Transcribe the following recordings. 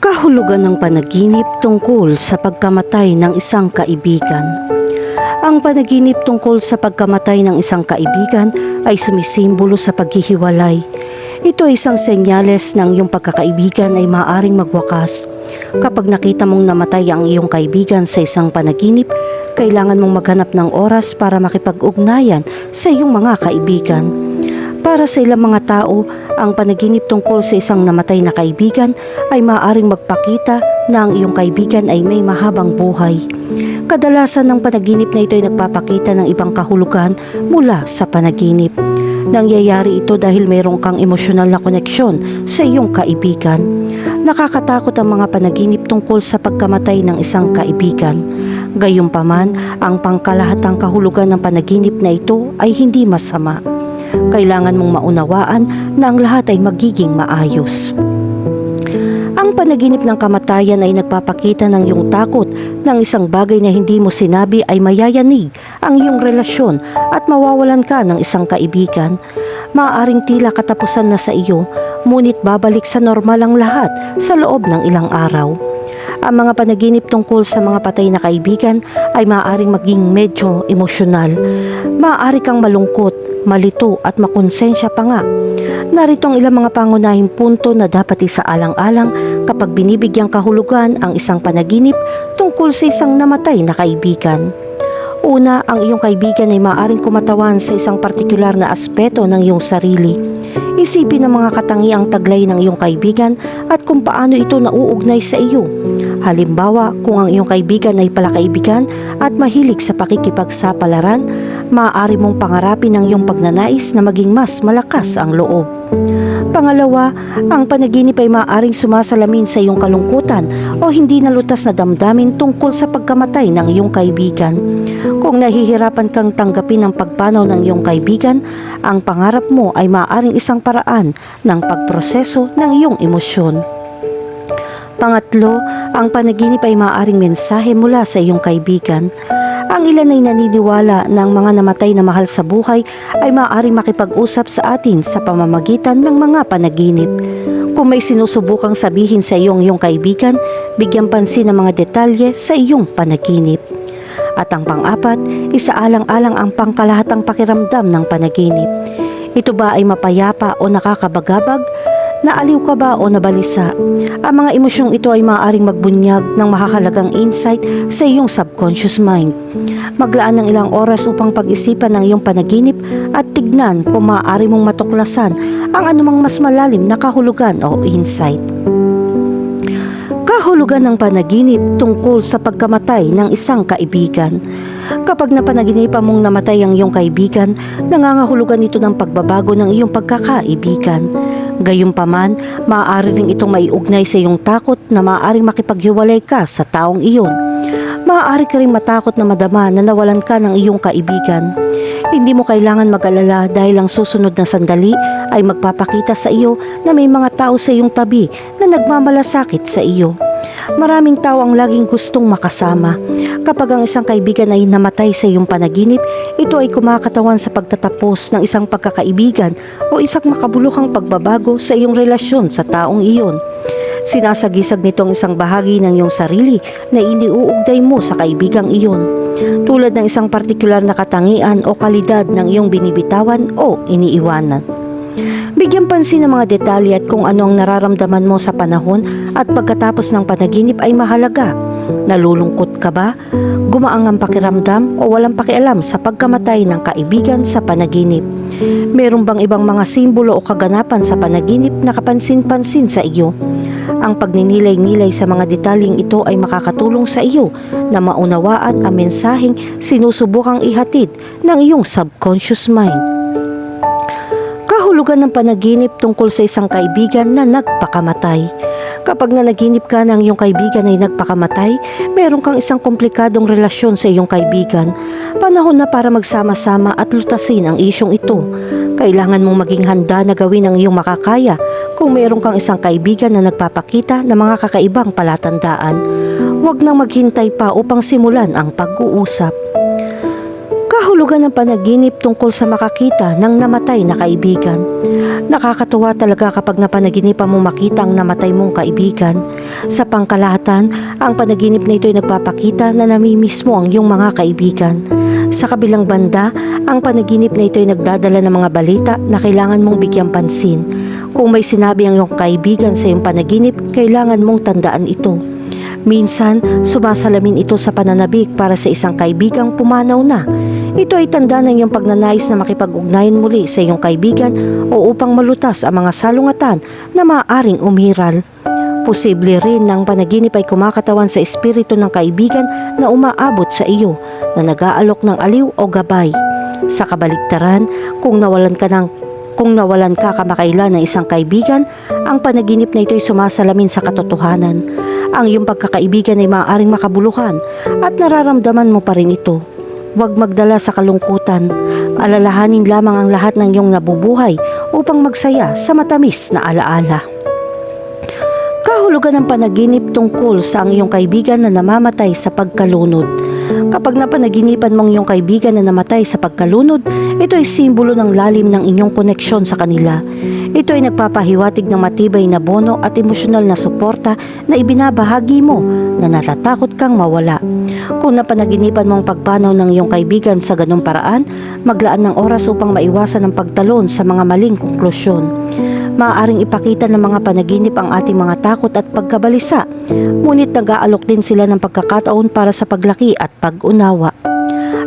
Kahulugan ng panaginip tungkol sa pagkamatay ng isang kaibigan. Ang panaginip tungkol sa pagkamatay ng isang kaibigan ay sumisimbolo sa paghihiwalay. Ito ay isang senyales ng iyong pagkakaibigan ay maaring magwakas. Kapag nakita mong namatay ang iyong kaibigan sa isang panaginip, kailangan mong maghanap ng oras para makipag-ugnayan sa iyong mga kaibigan. Para sa ilang mga tao, ang panaginip tungkol sa isang namatay na kaibigan ay maaaring magpakita na ang iyong kaibigan ay may mahabang buhay. Kadalasan ng panaginip na ito ay nagpapakita ng ibang kahulugan mula sa panaginip. Nangyayari ito dahil mayroon kang emosyonal na koneksyon sa iyong kaibigan. Nakakatakot ang mga panaginip tungkol sa pagkamatay ng isang kaibigan. Gayunpaman, ang pangkalahatang kahulugan ng panaginip na ito ay hindi masama. Kailangan mong maunawaan na ang lahat ay magiging maayos. Ang panaginip ng kamatayan ay nagpapakita ng iyong takot ng isang bagay na hindi mo sinabi ay mayayanig ang iyong relasyon at mawawalan ka ng isang kaibigan. Maaaring tila katapusan na sa iyo, ngunit babalik sa normal ang lahat sa loob ng ilang araw. Ang mga panaginip tungkol sa mga patay na kaibigan ay maaaring maging medyo emosyonal. Maaari kang malungkot, malito at makonsensya pa nga. Narito ang ilang mga pangunahing punto na dapat isaalang-alang kapag binibigyang kahulugan ang isang panaginip tungkol sa isang namatay na kaibigan. Una, ang iyong kaibigan ay maaaring kumatawan sa isang partikular na aspeto ng iyong sarili. Isipin ang mga katangiang taglay ng iyong kaibigan at kung paano ito nauugnay sa iyo. Halimbawa, kung ang iyong kaibigan ay palakaibigan at mahilig sa pakikipagsapalaran, maaari mong pangarapin ang iyong pagnanais na maging mas malakas ang loob. Pangalawa, ang panaginip ay maaaring sumasalamin sa iyong kalungkutan o hindi nalutas na damdamin tungkol sa pagkamatay ng iyong kaibigan. Kung nahihirapan kang tanggapin ang pagpanaw ng iyong kaibigan, ang pangarap mo ay maaaring isang paraan ng pagproseso ng iyong emosyon. Pangatlo, ang panaginip ay maaaring mensahe mula sa iyong kaibigan. Ang ilan ay naniniwala na ang mga namatay na mahal sa buhay ay maaaring makipag-usap sa atin sa pamamagitan ng mga panaginip. Kung may sinusubukang sabihin sa iyong iyong kaibigan, bigyan pansin ang mga detalye sa iyong panaginip. At ang pang-apat, isaalang-alang ang pangkalahatang pakiramdam ng panaginip. Ito ba ay mapayapa o nakakabagabag? Naaliw ka ba o nabalisa? Ang mga emosyong ito ay maaaring magbunyag ng makakalagang insight sa iyong subconscious mind. Maglaan ng ilang oras upang pag-isipan ng iyong panaginip at tignan kung maaari mong matuklasan ang anumang mas malalim na kahulugan o insight. Kahulugan ng panaginip tungkol sa pagkamatay ng isang kaibigan. Kapag napanaginipan mong namatay ang iyong kaibigan, nangangahulugan ito ng pagbabago ng iyong pagkakaibigan. Gayunpaman, maaari rin itong maiugnay sa iyong takot na maaaring makipaghiwalay ka sa taong iyon. Maaari ka rin matakot na madama na nawalan ka ng iyong kaibigan. Hindi mo kailangan mag-alala dahil ang susunod na sandali ay magpapakita sa iyo na may mga tao sa iyong tabi na nagmamalasakit sa iyo. Maraming tao ang laging gustong makasama. Kapag ang isang kaibigan ay namatay sa iyong panaginip, ito ay kumakatawan sa pagtatapos ng isang pagkakaibigan o isang makabuluhang pagbabago sa iyong relasyon sa taong iyon. Sinasagisag nito ang isang bahagi ng iyong sarili na iniuugday mo sa kaibigang iyon. Tulad ng isang partikular na katangian o kalidad ng iyong binibitawan o iniiwanan. Bigyan pansin ng mga detalye at kung ano ang nararamdaman mo sa panahon at pagkatapos ng panaginip ay mahalaga. Nalulungkot ka ba? Gumaang ang pakiramdam o walang pakialam sa pagkamatay ng kaibigan sa panaginip? Meron bang ibang mga simbolo o kaganapan sa panaginip na kapansin-pansin sa iyo? Ang pagninilay-nilay sa mga detalyeng ito ay makakatulong sa iyo na maunawaan ang mensaheng sinusubukang ihatid ng iyong subconscious mind kahulugan ng panaginip tungkol sa isang kaibigan na nagpakamatay. Kapag nanaginip ka ng iyong kaibigan ay nagpakamatay, meron kang isang komplikadong relasyon sa iyong kaibigan. Panahon na para magsama-sama at lutasin ang isyong ito. Kailangan mong maging handa na gawin ang iyong makakaya kung meron kang isang kaibigan na nagpapakita ng mga kakaibang palatandaan. Huwag nang maghintay pa upang simulan ang pag-uusap kahulugan ng panaginip tungkol sa makakita ng namatay na kaibigan. Nakakatuwa talaga kapag napanaginipan mo makita ang namatay mong kaibigan. Sa pangkalahatan, ang panaginip na ito ay nagpapakita na namimiss mo ang iyong mga kaibigan. Sa kabilang banda, ang panaginip na ito ay nagdadala ng mga balita na kailangan mong bigyang pansin. Kung may sinabi ang iyong kaibigan sa iyong panaginip, kailangan mong tandaan ito. Minsan, sumasalamin ito sa pananabik para sa isang kaibigang pumanaw na. Ito ay tanda ng iyong pagnanais na makipag-ugnayan muli sa iyong kaibigan o upang malutas ang mga salungatan na maaaring umiral. Posible rin na panaginip ay kumakatawan sa espiritu ng kaibigan na umaabot sa iyo na nag-aalok ng aliw o gabay. Sa kabaligtaran, kung nawalan ka ng kung nawalan ka kamakailan ng isang kaibigan, ang panaginip na ito ay sumasalamin sa katotohanan. Ang iyong pagkakaibigan ay maaaring makabuluhan at nararamdaman mo pa rin ito. Huwag magdala sa kalungkutan. Alalahanin lamang ang lahat ng iyong nabubuhay upang magsaya sa matamis na alaala. Kahulugan ng panaginip tungkol sa ang iyong kaibigan na namamatay sa pagkalunod. Kapag napanaginipan mong iyong kaibigan na namatay sa pagkalunod, ito ay simbolo ng lalim ng inyong koneksyon sa kanila. Ito ay nagpapahiwatig ng matibay na bono at emosyonal na suporta na ibinabahagi mo na natatakot kang mawala. Kung napanaginipan mong pagpanaw ng iyong kaibigan sa ganong paraan, maglaan ng oras upang maiwasan ang pagtalon sa mga maling konklusyon. Maaaring ipakita ng mga panaginip ang ating mga takot at pagkabalisa, ngunit nag-aalok din sila ng pagkakataon para sa paglaki at pag-unawa.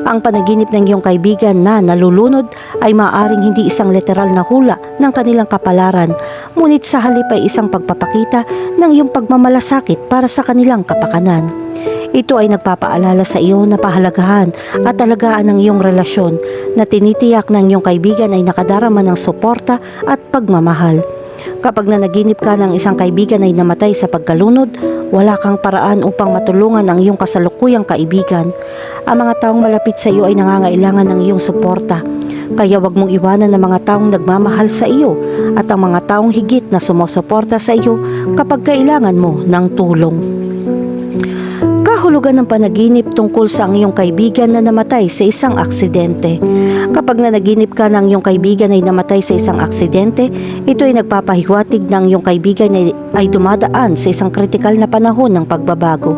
Ang panaginip ng iyong kaibigan na nalulunod ay maaaring hindi isang literal na hula ng kanilang kapalaran, ngunit sa halip ay isang pagpapakita ng iyong pagmamalasakit para sa kanilang kapakanan. Ito ay nagpapaalala sa iyo na pahalagahan at alagaan ng iyong relasyon na tinitiyak ng iyong kaibigan ay nakadarama ng suporta at pagmamahal. Kapag nanaginip ka ng isang kaibigan ay namatay sa pagkalunod, wala kang paraan upang matulungan ang iyong kasalukuyang kaibigan. Ang mga taong malapit sa iyo ay nangangailangan ng iyong suporta. Kaya wag mong iwanan ng mga taong nagmamahal sa iyo at ang mga taong higit na sumusuporta sa iyo kapag kailangan mo ng tulong. Kahulugan ng panaginip tungkol sa ang iyong kaibigan na namatay sa isang aksidente. Kapag nanaginip ka ng iyong kaibigan ay namatay sa isang aksidente, ito ay nagpapahiwatig ng iyong kaibigan ay, ay dumadaan sa isang kritikal na panahon ng pagbabago.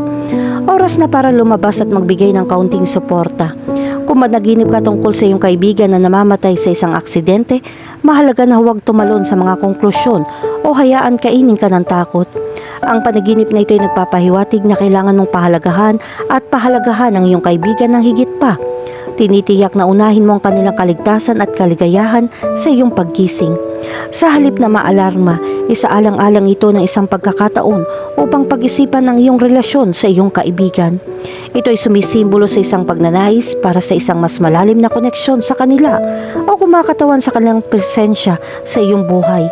Oras na para lumabas at magbigay ng kaunting suporta. Kung managinip ka tungkol sa iyong kaibigan na namamatay sa isang aksidente, mahalaga na huwag tumalon sa mga konklusyon o hayaan kainin ka ng takot. Ang panaginip na ito ay nagpapahiwatig na kailangan mong pahalagahan at pahalagahan ang iyong kaibigan ng higit pa. Tinitiyak na unahin mo ang kanilang kaligtasan at kaligayahan sa iyong paggising. Sa halip na maalarma, isaalang-alang ito ng isang pagkakataon upang pag-isipan ang iyong relasyon sa iyong kaibigan. Ito ay sumisimbolo sa isang pagnanais para sa isang mas malalim na koneksyon sa kanila o kumakatawan sa kanilang presensya sa iyong buhay.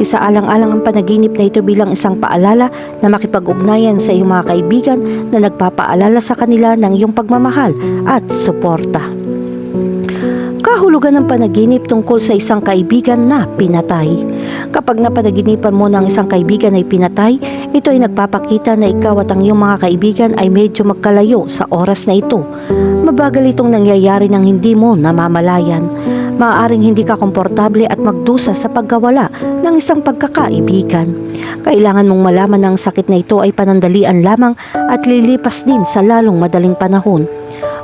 Isaalang-alang ang panaginip na ito bilang isang paalala na makipag-ugnayan sa iyong mga kaibigan na nagpapaalala sa kanila ng iyong pagmamahal at suporta. Kahulugan ng panaginip tungkol sa isang kaibigan na pinatay. Kapag napanaginipan mo ng isang kaibigan ay pinatay, ito ay nagpapakita na ikaw at ang iyong mga kaibigan ay medyo magkalayo sa oras na ito. Mabagal itong nangyayari ng hindi mo namamalayan. Maaaring hindi ka komportable at magdusa sa pagkawala ng isang pagkakaibigan. Kailangan mong malaman na ang sakit na ito ay panandalian lamang at lilipas din sa lalong madaling panahon.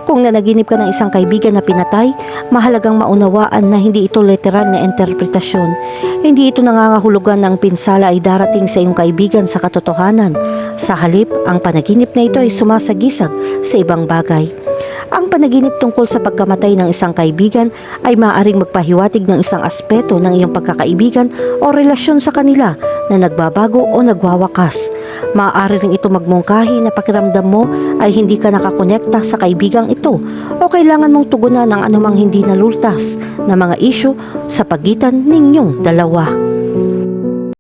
Kung nanaginip ka ng isang kaibigan na pinatay, mahalagang maunawaan na hindi ito literal na interpretasyon. Hindi ito nangangahulugan ng pinsala ay darating sa iyong kaibigan sa katotohanan. Sa halip, ang panaginip na ito ay sumasagisag sa ibang bagay. Ang panaginip tungkol sa pagkamatay ng isang kaibigan ay maaaring magpahiwatig ng isang aspeto ng iyong pagkakaibigan o relasyon sa kanila na nagbabago o nagwawakas. Maaari rin ito magmungkahi na pakiramdam mo ay hindi ka nakakonekta sa kaibigang ito o kailangan mong tugunan ng anumang hindi nalultas na mga isyu sa pagitan ninyong dalawa.